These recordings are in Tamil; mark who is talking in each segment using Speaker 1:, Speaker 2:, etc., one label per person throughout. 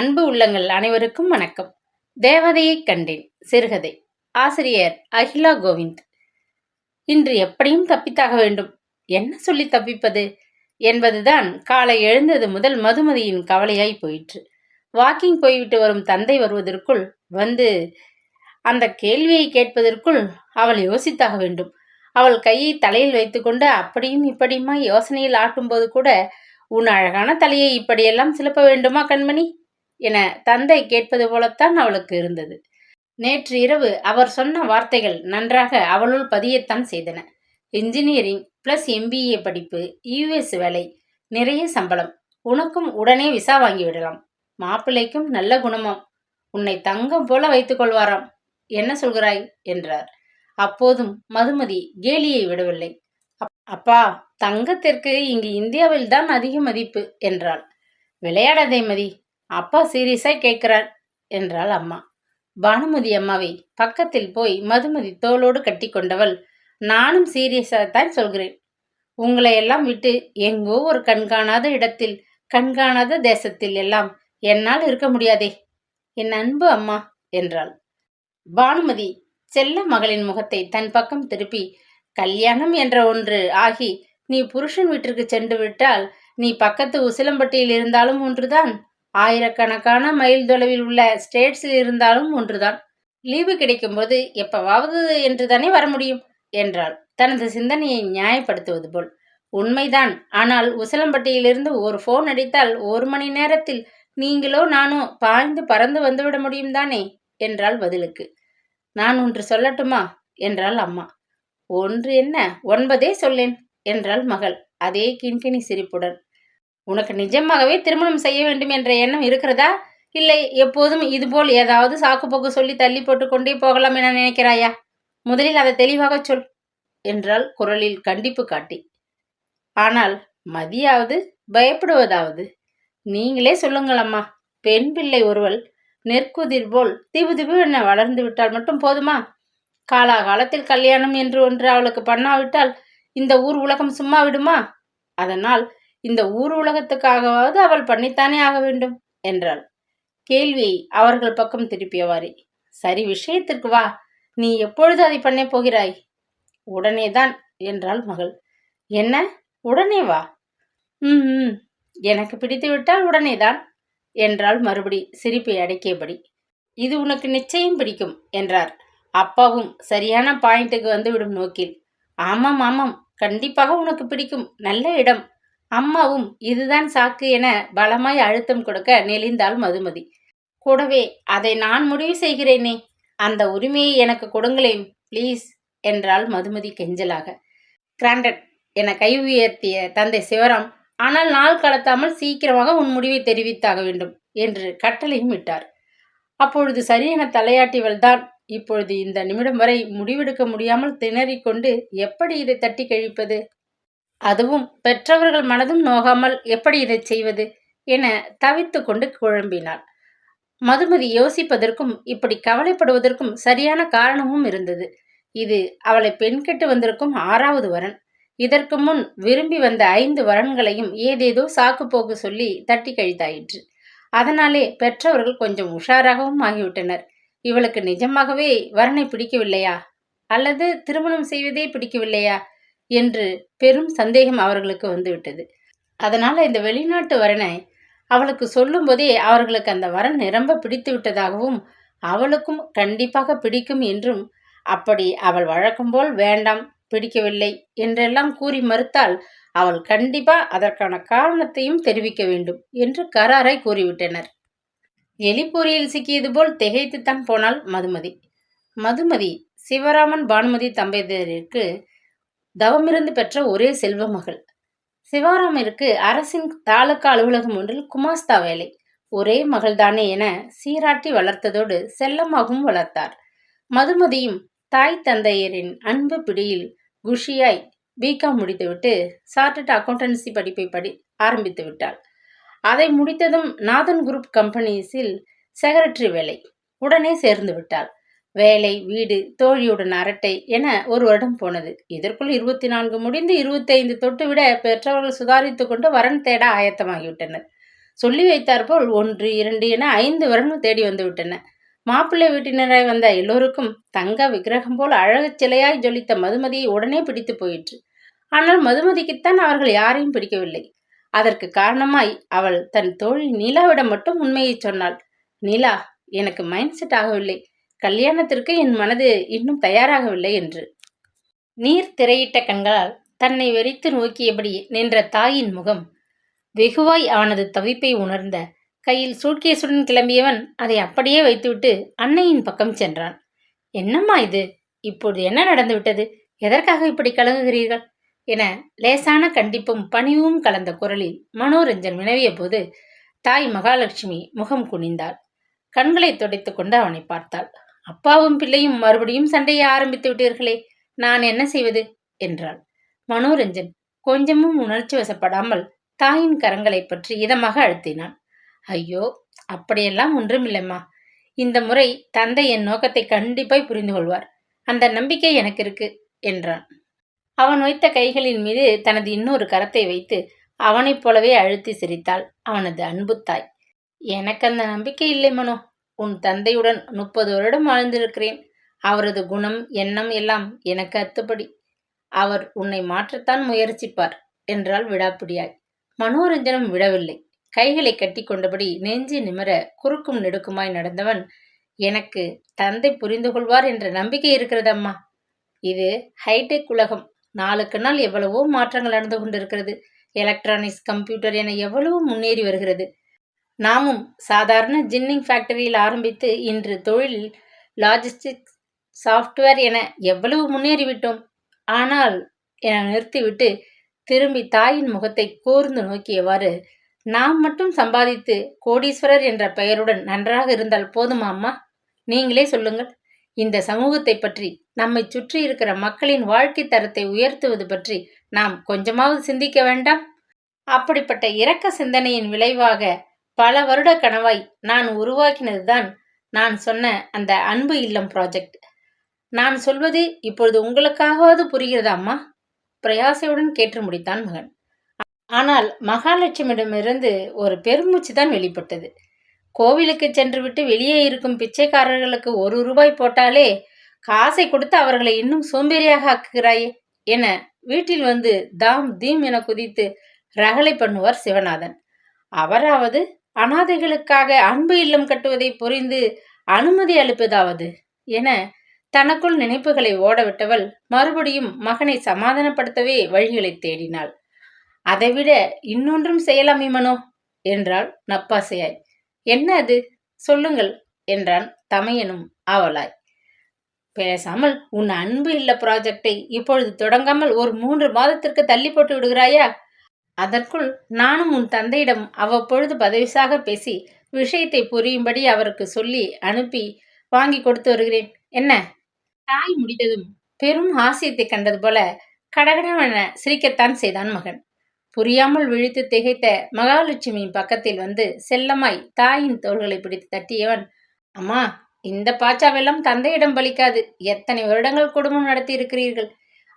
Speaker 1: அன்பு உள்ளங்கள் அனைவருக்கும் வணக்கம். தேவதையை கண்டேன் சிறுகதை. ஆசிரியர் அகிலா கோவிந்த். இன்று எப்படியும் தப்பித்தாக வேண்டும். என்ன சொல்லி தப்பிப்பது? என்பதுதான் காலை எழுந்தது முதல் மதுமதியின் கவலையாய் போயிற்று. வாக்கிங் போய்விட்டு வரும் தந்தை வருவதற்குள் வந்து அந்த கேள்வியை கேட்பதற்குள் அவள் யோசித்தாக வேண்டும். அவள் கையை தலையில் வைத்துக்கொண்டு அப்படியும் இப்படியுமா யோசனையில் ஆட்டும்போது கூட உன் அழகான தலையை இப்படியெல்லாம் சிலப்ப வேண்டுமா கண்மணி? என தந்தை கேட்பது போலத்தான் அவளுக்கு இருந்தது. நேற்று இரவு அவர் சொன்ன வார்த்தைகள் நன்றாக அவளுள் பதியத்தான் செய்தன. இன்ஜினியரிங் பிளஸ் எம்பிஏ படிப்பு யுஎஸ் வேலை நிறைய சம்பளம். உனக்கும் உடனே விசா வாங்கி விடலாம். மாப்பிள்ளைக்கும் நல்ல குணமாம் உன்னை தங்கம் போல வைத்துக் கொள்வாராம். என்ன சொல்கிறாய்? என்றார். அப்போதும் மதுமதி கேலியை விடவில்லை. அப்பா தங்கத்திற்கு இங்கு இந்தியாவில் தான் அதிக மதிப்பு என்றாள். விளையாடாதே மதி. அப்பா சீரியஸாக கேட்குறார் என்றாள் அம்மா. பானுமதி அம்மாவை பக்கத்தில் போய் மதுமதி தோளோடு கட்டி கொண்டவள் நானும் சீரியஸாகத்தான் சொல்கிறேன். உங்களை எல்லாம் விட்டு எங்கோ ஒரு கண்காணாத இடத்தில் கண்காணாத தேசத்தில் எல்லாம் என்னால் இருக்க முடியாதே. என் அன்பு அம்மா என்றாள். பானுமதி செல்ல மகளின் முகத்தை தன் பக்கம் திருப்பி கல்யாணம் என்ற ஒன்று ஆகி நீ புருஷன் வீட்டிற்கு சென்று விட்டால் நீ பக்கத்து உசிலம்பட்டியில் இருந்தாலும் ஒன்றுதான். ஆயிரக்கணக்கான மைல் தொலைவில் உள்ள ஸ்டேட்ஸில் இருந்தாலும் ஒன்றுதான். லீவு கிடைக்கும்போது எப்பவாவது என்று தானே வர முடியும் என்றாள். தனது சிந்தனையை நியாயப்படுத்துவது போல். உண்மைதான். ஆனால் உசலம்பட்டியிலிருந்து ஒரு ஃபோன் அடித்தால் ஒரு மணி நேரத்தில் நீங்களோ நானோ பாய்ந்து பறந்து வந்துவிட முடியும் தானே என்றாள் பதிலுக்கு. நான் ஒன்று சொல்லட்டுமா என்றாள் அம்மா. ஒன்று என்ன? ஒன்பதே சொல்லேன் என்றாள் மகள் அதே கிண்கிணி சிரிப்புடன். உனக்கு நிஜமாகவே திருமணம் செய்ய வேண்டும் என்ற எண்ணம் இருக்கிறதா? இல்லை எப்போதும் இதுபோல் ஏதாவது சாக்கு போக்கு சொல்லி தள்ளி போட்டு கொண்டே போகலாம் என நினைக்கிறாயா? முதலில் அதை தெளிவாக சொல் என்றால் குரலில் கண்டிப்பு காட்டி. ஆனால் மதியாவது பயப்படுவதாவது? நீங்களே சொல்லுங்கள் அம்மா. பெண் பிள்ளை ஒருவள் நெற்குதிர் போல் திபு திபு என்ன வளர்ந்து விட்டால் மட்டும் போதுமா? காலாகாலத்தில் கல்யாணம் என்று ஒன்று அவளுக்கு பண்ணாவிட்டால் இந்த ஊர் உலகம் சும்மா விடுமா? அதனால் இந்த ஊர் உலகத்துக்காகவாவது அவள் பண்ணித்தானே ஆக வேண்டும் என்றாள். கேள்வியை அவர்கள் பக்கம் திருப்பியவாறே சரி விஷயத்திற்கு வா நீ எப்பொழுது அதை பண்ண போகிறாய்? உடனேதான் என்றாள் மகள். என்ன? உடனே வா. ம் எனக்கு பிடித்து விட்டால் உடனேதான் என்றாள் மறுபடி சிரிப்பை அடக்கியபடி. இது உனக்கு நிச்சயம் பிடிக்கும் என்றார். அப்பாவும் சரியான பாயிண்ட்டுக்கு வந்துவிடும் நோக்கில். ஆமாம் ஆமாம் கண்டிப்பாக உனக்கு பிடிக்கும். நல்ல இடம். அம்மாவும் இதுதான் சாக்கு என பலமாய் அழுத்தம் கொடுக்க நெளிந்தாள் மதுமதி. கூடவே அதை நான் முடிவு செய்கிறேனே. அந்த உரிமையை எனக்கு கொடுங்களேன் ப்ளீஸ் என்றாள் மதுமதி கெஞ்சலாக. கிராண்டட் என கை உயர்த்திய தந்தை சிவராம் ஆனால் நாள் கடத்தாமல் சீக்கிரமாக உன் முடிவை தெரிவித்தாக வேண்டும் என்று கட்டளையும் விட்டார் அப்பொழுது சரியென தலையாட்டியவள் தான் இப்பொழுது இந்த நிமிடம் வரை முடிவெடுக்க முடியாமல் திணறிக்கொண்டு எப்படி இதை தட்டி கழிப்பது? அதுவும் பெற்றவர்கள் மனதும் நோகாமல் எப்படி இதை செய்வது என தவித்து கொண்டு குழம்பினாள். மதுமதி யோசிப்பதற்கும் இப்படி கவலைப்படுவதற்கும் சரியான காரணமும் இருந்தது. இது அவளை பெண் கெட்டு வந்திருக்கும் ஆறாவது வரன். இதற்கு முன் விரும்பி வந்த ஐந்து வரன்களையும் ஏதேதோ சாக்கு போக்கு சொல்லி தட்டி கழித்தாயிற்று. அதனாலே பெற்றவர்கள் கொஞ்சம் உஷாராகவும் ஆகிவிட்டனர். இவளுக்கு நிஜமாகவே வரனை பிடிக்கவில்லையா? அல்லது திருமணம் செய்வதே பிடிக்கவில்லையா? என்று பெரும் சந்தேகம் அவர்களுக்கு வந்துவிட்டது. அதனால் இந்த வெளிநாட்டு வரனை அவளுக்கு சொல்லும்போதே அவர்களுக்கு அந்த வரன் நிரம்ப பிடித்து விட்டதாகவும் அவளுக்கும் கண்டிப்பாக பிடிக்கும் என்றும் அப்படி அவள் வழக்கம் போல் வேண்டாம் பிடிக்கவில்லை என்றெல்லாம் கூறி மறுத்தால் அவள் கண்டிப்பா அதற்கான காரணத்தையும் தெரிவிக்க வேண்டும் என்று கராரை கூறிவிட்டனர். எலிப்பொறியில் சிக்கியது போல் திகைத்துத்தான் போனாள் மதுமதி. மதுமதி சிவராமன் பானுமதி தம்பதியருக்கு தவமிருந்து பெற்ற ஒரே செல்வ மகள். சிவாராமிற்கு அரசின் தாலுக்கா அலுவலகம் ஒன்றில் குமாஸ்தா வேலை. ஒரே மகள்தானே என சீராட்டி வளர்த்ததோடு செல்லமாகவும் வளர்த்தார். மதுமதியும் தாய் தந்தையரின் அன்பு பிடியில் குஷியாய் பிகாம் முடித்துவிட்டு சார்ட்டட் அக்கௌண்டன்சி படிப்பை படி ஆரம்பித்து விட்டாள். அதை முடித்ததும் நாதன் குரூப் கம்பெனிஸில் செக்ரட்டரி வேலை. உடனே சேர்ந்து விட்டாள். வேலை வீடு தோழியுடன் அரட்டை என ஒரு வருடம் போனது. இதற்குள் இருபத்தி நான்கு முடிந்து இருபத்தைந்து தொட்டுவிட பெற்றவர்கள் சுதாரித்து கொண்டு வரன் தேட ஆயத்தமாகிவிட்டனர். சொல்லி வைத்தாற்போல் ஒன்று இரண்டு என ஐந்து வருடங்கள் தேடி வந்துவிட்டன. மாப்பிள்ளை வீட்டினராய் வந்த எல்லோருக்கும் தங்க விக்கிரகம் போல் அழகுச் சிலையாய் ஜொலித்த மதுமதியை உடனே பிடித்து போயிற்று. ஆனால் மதுமதிக்குத்தான் அவர்கள் யாரையும் பிடிக்கவில்லை. அதற்கு காரணமாய் அவள் தன் தோழி நீலாவிடம் மட்டும் உண்மையை சொன்னாள். நீலா எனக்கு மைண்ட் செட் ஆகவில்லை. கல்யாணத்திற்கு என் மனது இன்னும் தயாராகவில்லை என்று. நீர் திரையிட்ட கண்களால் தன்னை வெறித்து நோக்கியபடி நின்ற தாயின் முகம் வெகுவாய் அவனது தவிப்பை உணர்ந்த கையில் சூட்கேசுடன் கிளம்பியவன் அதை அப்படியே வைத்துவிட்டு அன்னையின் பக்கம் சென்றான். என்னம்மா இது? இப்போது என்ன நடந்துவிட்டது? எதற்காக இப்படி கலங்குகிறீர்கள்? என லேசான கண்டிப்பும் பணிவும் கலந்த குரலில் மனோரஞ்சன் வினவிய போது தாய் மகாலட்சுமி முகம் குனிந்தாள். கண்களை துடைத்து கொண்டு அவனை பார்த்தாள். அப்பாவும் பிள்ளையும் மறுபடியும் சண்டையை ஆரம்பித்து விட்டீர்களே நான் என்ன செய்வது? என்றாள். மனோரஞ்சன் கொஞ்சமும் உணர்ச்சி வசப்படாமல் தாயின் கரங்களை பற்றி இதமாக அழுத்தினான். ஐயோ அப்படியெல்லாம் ஒன்றுமில்லைம்மா. இந்த முறை தந்தை என் நோக்கத்தை கண்டிப்பாய் புரிந்து கொள்வார் அந்த நம்பிக்கை எனக்கு இருக்கு என்றான். அவன் வைத்த கைகளின் மீது தனது இன்னொரு கரத்தை வைத்து அவனைப் போலவே அழுத்தி சிரித்தாள் அவனது அன்பு தாய் எனக்கு அந்த நம்பிக்கை இல்லை மனோ. உன் தந்தையுடன் முப்பது வருடம் வாழ்ந்திருக்கிறேன். அவரது குணம் எண்ணம் எல்லாம் எனக்கு அத்துப்படி. அவர் உன்னை மாற்றத்தான் முயற்சிப்பார் என்றால் விடாப்பிடியாய். மனோரஞ்சனம் விடவில்லை. கைகளை கட்டி கொண்டபடி நெஞ்சு நிமிர குறுக்கும் நெடுக்குமாய் நடந்தவன் எனக்கு தந்தை புரிந்து கொள்வார் என்ற நம்பிக்கை இருக்கிறதம்மா. இது ஹைடெக் உலகம். நாளுக்கு நாள் எவ்வளவோ மாற்றங்கள் நடந்து கொண்டிருக்கிறது. எலக்ட்ரானிக்ஸ் கம்ப்யூட்டர் என எவ்வளவோ முன்னேறி வருகிறது. நாமும் சாதாரண ஜின்னிங் ஃபேக்டரியில் ஆரம்பித்து இன்று தொழில் லாஜிஸ்டிக்ஸ் சாஃப்ட்வேர் என எவ்வளவு முன்னேறிவிட்டோம். ஆனால் என நிறுத்திவிட்டு திரும்பி தாயின் முகத்தை கூர்ந்து நோக்கியவாறு நாம் மட்டும் சம்பாதித்து கோடீஸ்வரர் என்ற பெயருடன் நன்றாக இருந்தால் போதுமா அம்மா? நீங்களே சொல்லுங்கள். இந்த சமூகத்தை பற்றி நம்மை சுற்றி இருக்கிற மக்களின் வாழ்க்கை தரத்தை உயர்த்துவது பற்றி நாம் கொஞ்சமாவது சிந்திக்க வேண்டாம்? அப்படிப்பட்ட இரக்க சிந்தனையின் விளைவாக பல வருட கனவாய் நான் உருவாக்கினதுதான் நான் சொன்ன அந்த அன்பு இல்லம் ப்ராஜெக்ட் நான் சொல்வது இப்பொழுது உங்களுக்காகவாது புரிகிறதா அம்மா? பிரயாசையுடன் கேட்டு முடித்தான் மகன். ஆனால் மகாலட்சுமியிடமிருந்து ஒரு பெருமூச்சு தான் வெளிப்பட்டது. கோவிலுக்கு சென்றுவிட்டு வெளியே இருக்கும் பிச்சைக்காரர்களுக்கு ஒரு ரூபாய் போட்டாலே காசை கொடுத்து அவர்களை இன்னும் சோம்பேறியாக ஆக்குகிறாயே என வீட்டில் வந்து தாம் தீம் என குதித்து ரகலை பண்ணுவார் சிவநாதன். அவராவது அனாதைகளுக்காக அன்பு இல்லம் கட்டுவதை புரிந்து அனுமதி அளிப்பதாவது என தனக்குள் நினைப்புகளை ஓடவிட்டவள் மறுபடியும் மகனை சமாதானப்படுத்தவே வழிகளை தேடினாள். அதைவிட இன்னொன்றும் செய்யலாமே என்றாள் நப்பாசையாய். என்ன அது? சொல்லுங்கள் என்றான் தமையனும் ஆவலாய். பேசாமல் உன் அன்பு இல்ல ப்ராஜெக்டை இப்பொழுது தொடங்காமல் ஒரு மூன்று மாதத்திற்கு தள்ளி போட்டு விடுகிறாயா? அதற்குள் நானும் உன் தந்தையிடம் அவ்வப்பொழுது பதவிசாக பேசி விஷயத்தை புரியும்படி அவருக்கு சொல்லி அனுப்பி வாங்கி கொடுத்து வருகிறேன். என்ன? தாய் முடிந்ததும் பெரும் ஆசியத்தை கண்டது போல கடகடவென சிரிக்கத்தான் செய்தான் மகன். புரியாமல் விழித்து திகைத்த மகாலட்சுமியின் பக்கத்தில் வந்து செல்லமாய் தாயின் தோள்களை பிடித்து தட்டியவன் அம்மா இந்த பாச்சாவெல்லாம் தந்தையிடம் பலிக்காது. எத்தனை வருடங்கள் குடும்பம் நடத்தி இருக்கிறீர்கள்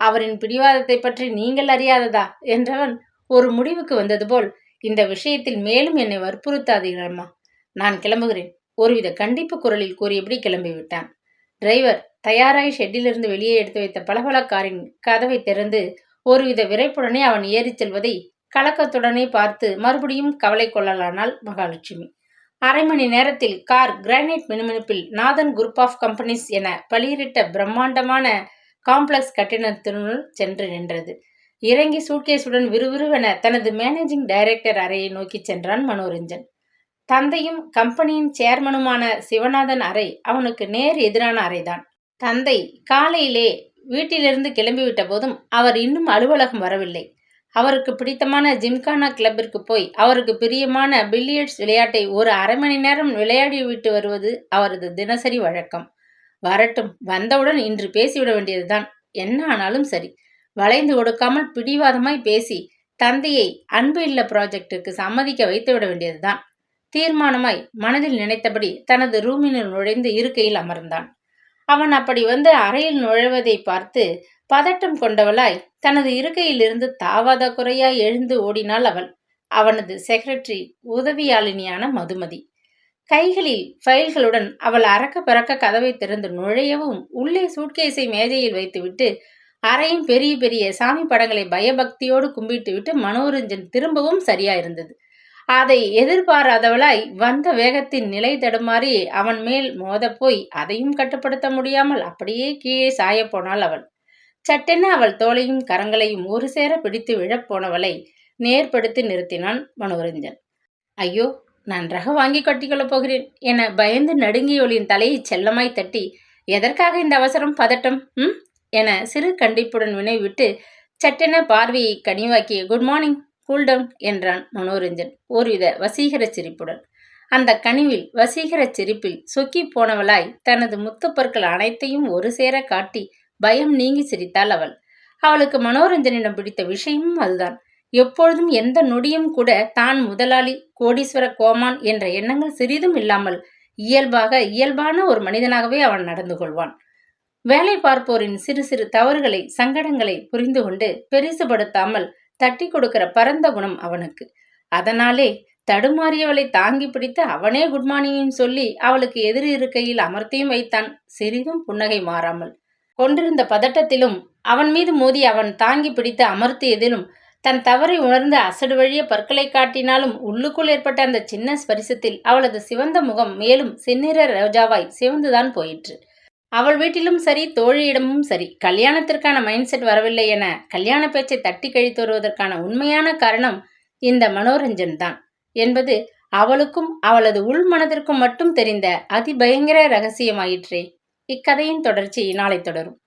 Speaker 1: அவரின் பிடிவாதத்தை பற்றி நீங்கள் அறியாததா? என்றவன் ஒரு முடிவுக்கு வந்தது போல் இந்த விஷயத்தில் மேலும் என்னை வற்புறுத்தாதீர்களம்மா. நான் கிளம்புகிறேன். ஒருவித கண்டிப்பு குரலில் கூறியபடி கிளம்பிவிட்டான். டிரைவர் தயாராய் ஷெட்டிலிருந்து வெளியே எடுத்து வைத்த பளபளக்காரின் கதவை திறந்து ஒருவித விரைப்புடனே அவன் ஏறிச் செல்வதை கலக்கத்துடனே பார்த்து மறுபடியும் கவலை கொள்ளலானாள் மகாலட்சுமி. அரை மணி நேரத்தில் கார் கிரானைட் மினுமினுப்பில் நாதன் குரூப் ஆஃப் கம்பெனிஸ் என பளிரிட்ட பிரம்மாண்டமான காம்ப்ளெக்ஸ் கட்டிடத்தினுள் சென்று நின்றது. இறங்கி சூட்கேஸுடன் விறுவிறுவென தனது மேனேஜிங் டைரக்டர் அறையை நோக்கி சென்றான் மனோரஞ்சன். தந்தையும் கம்பெனியின் சேர்மனுமான சிவநாதன் அறை அவனுக்கு நேர் எதிரான அறைதான். தந்தை காலையிலே வீட்டிலிருந்து கிளம்பிவிட்ட போதும் அவர் இன்னும் அலுவலகம் வரவில்லை. அவருக்கு பிடித்தமான ஜிம்கானா கிளப்பிற்கு போய் அவருக்கு பிரியமான பில்லியர்ட்ஸ் விளையாட்டை ஒரு அரை மணி நேரம் விளையாடிவிட்டு வருவது அவரது தினசரி வழக்கம். வரட்டும் வந்தவுடன் இன்று பேசிவிட வேண்டியதுதான். என்ன ஆனாலும் சரி. வளைந்து கொடுக்காமல் பிடிவாதமாய் பேசி தந்தையை அன்பு இல்ல ப்ராஜெக்டுக்கு சம்மதிக்க வைத்து விட வேண்டியதுதான். தீர்மானமாய் மனதில் நினைத்தபடி தனது ரூமினுள் நுழைந்து இருக்கையில் அமர்ந்தான். அவன் அப்படி வந்து அறையில் நுழைவதை பார்த்து பதட்டம் கொண்டவளாய் தனது இருக்கையிலிருந்து தாவாத குறையாய் எழுந்து ஓடினாள் அவள். அவனது செக்ரட்டரி உதவியாளினியான மதுமதி. கைகளில் ஃபைல்களுடன் அவள் அறக்க பறக்க கதவை திறந்து நுழையவும் உள்ளே சூட்கேஸை மேஜையில் வைத்துவிட்டு அறையும் பெரிய பெரிய சாமி படங்களை பயபக்தியோடு கும்பிட்டு விட்டு மனோரஞ்சன் திரும்பவும் சரியா இருந்தது அதை எதிர்பாராதவளாய் வந்த வேகத்தின் நிலை தடுமாறி அவன் மேல் மோதப்போய் அதையும் கட்டுப்படுத்த முடியாமல் அப்படியே கீழே சாயப்போனாள் அவள். சட்டென அவள் தோலையும் கரங்களையும் ஒரு சேர பிடித்து விழப்போனவளை நேர்படுத்தி நிறுத்தினான் மனோரஞ்சன். ஐயோ நன்றாக வாங்கி கட்டிக்கொள்ளப் போகிறேன் என பயந்து நடுங்கியொளியின் தலையை செல்லமாய் தட்டி எதற்காக இந்த அவசரம் பதட்டம் ம்? என சிறு கண்டிப்புடன் வினைவிட்டு சட்டென பார்வையை கனிவாக்கி குட் மார்னிங் கூல்டவுன் என்றான் மனோரஞ்சன் ஒருவித வசீகர சிரிப்புடன். அந்த கனிவில் வசீகர சிரிப்பில் சொக்கி போனவளாய் தனது முத்துப்பற்கள் அனைத்தையும் ஒரு சேர காட்டி பயம் நீங்கி சிரித்தாள் அவள். அவளுக்கு மனோரஞ்சனிடம் பிடித்த விஷயமும் அதுதான். எப்பொழுதும் எந்த நொடியும் கூட தான் முதலாளி கோடீஸ்வர கோமான் என்ற எண்ணங்கள் சிறிதும் இல்லாமல் இயல்பாக இயல்பான ஒரு மனிதனாகவே அவன் நடந்து கொள்வான். வேலை பார்ப்போரின் சிறு சிறு தவறுகளை சங்கடங்களை புரிந்து கொண்டு பெரிசுபடுத்தாமல் தட்டி கொடுக்கிற பரந்த குணம் அவனுக்கு. அதனாலே தடுமாறியவளை தாங்கி பிடித்து அவனே குட் மார்னிங்கும் சொல்லி அவளுக்கு எதிர் இருக்கையில் அமர்த்தியும் வைத்தான். சிறிதும் புன்னகை மாறாமல் கொண்டிருந்த பதட்டத்திலும் அவன் மீது மோதி அவன் தாங்கி பிடித்து அமர்த்தியதிலும் தன் தவறை உணர்ந்து அசடு வழிய பற்களை காட்டினாலும் உள்ளுக்குள் ஏற்பட்ட அந்த சின்ன ஸ்பரிசத்தில் அவளது சிவந்த முகம் மேலும் செந்நிற ரோஜாவாய் சிவந்துதான் போயிற்று. அவள் வீட்டிலும் சரி தோழியிடமும் சரி. கல்யாணத்திற்கான மைண்ட் செட் வரவில்லை என கல்யாண பேச்சை தட்டி கழித்து வருவதற்கான உண்மையான காரணம் இந்த மனோரஞ்சன் தான் என்பது அவளுக்கும் அவளது உள் மனதிற்கும் மட்டும் தெரிந்த அதிபயங்கர ரகசியமாயிற்றே. இக்கதையின் தொடர்ச்சி நாளை தொடரும்.